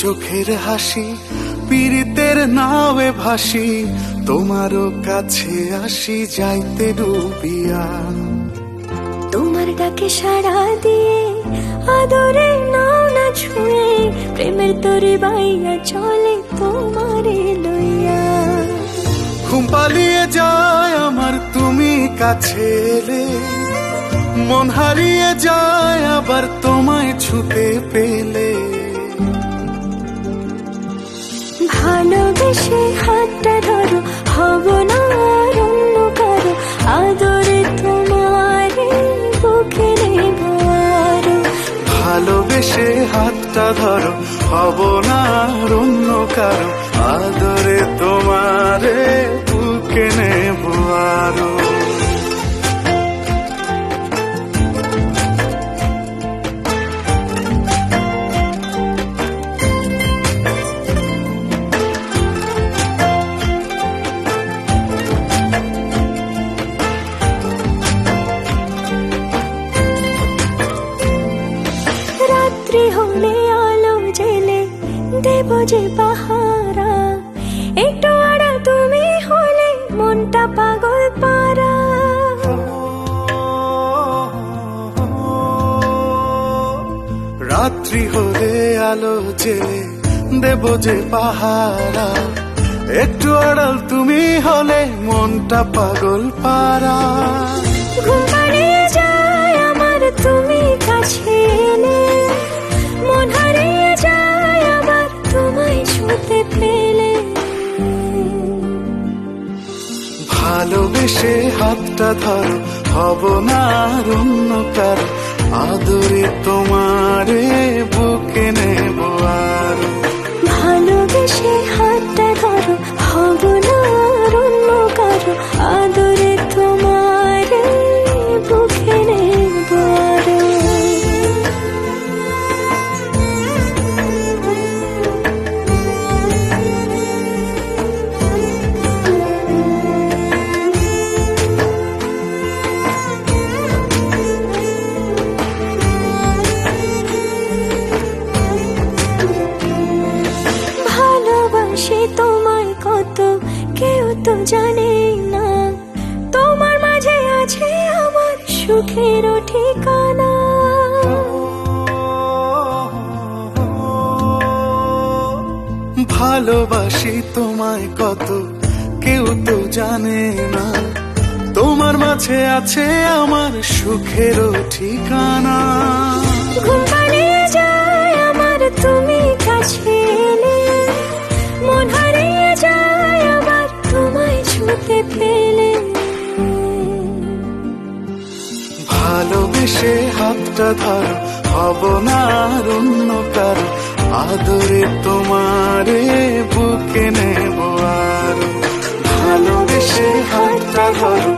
মুখের হাসি পীড়িতের নাওয়ে ভাসি তোমারও কাছে আসি যাইতে ডুবিয়া। তোমার ডাকে সাড়া দিয়ে আদরে নাও না ছুঁয়ে প্রেমের তরে বাইয়া চলে তোমারে লইয়া। ঘুম পালিয়ে যায় আমার তুমি কাছে এলে মন হারিয়ে যায় আবার তোমায় ছুতে পেলে ভালোবেসে হাতটা ধরো হব না আর অন্য কারও আদরে তোমারে ভালোবেসে ধরো হব না কারও আদরে তোমারে বুকে নেব আরও। রাত্রি হলে আলো জেলে দেব যে পাহারা। একটু আড়া তুমি হলে মনটা পাগল পারা। রাত্রি হলে আলো জেলে দেব যে পাহারা। একটু আড়াল তুমি হলে মনটা পাগল পারা। পেলে ভালোবেসে হাতটা ধর হব না অন্য কারও। আদরে তোমারে বুকে নেব আর তোমায় কত কেউ তো জানে না। তোমার মাঝে আছে আমার সুখের ঠিকানা। ভালোবাসি তোমায় কত কেউ তো জানে না। তোমার মাঝে আছে আমার সুখেরও ঠিকানা। হাতটা ধরো, হব না আর অন্য কারও। আদরে তোমারে বুকে নেব আর। ভালোবেসে হাতটা ধরো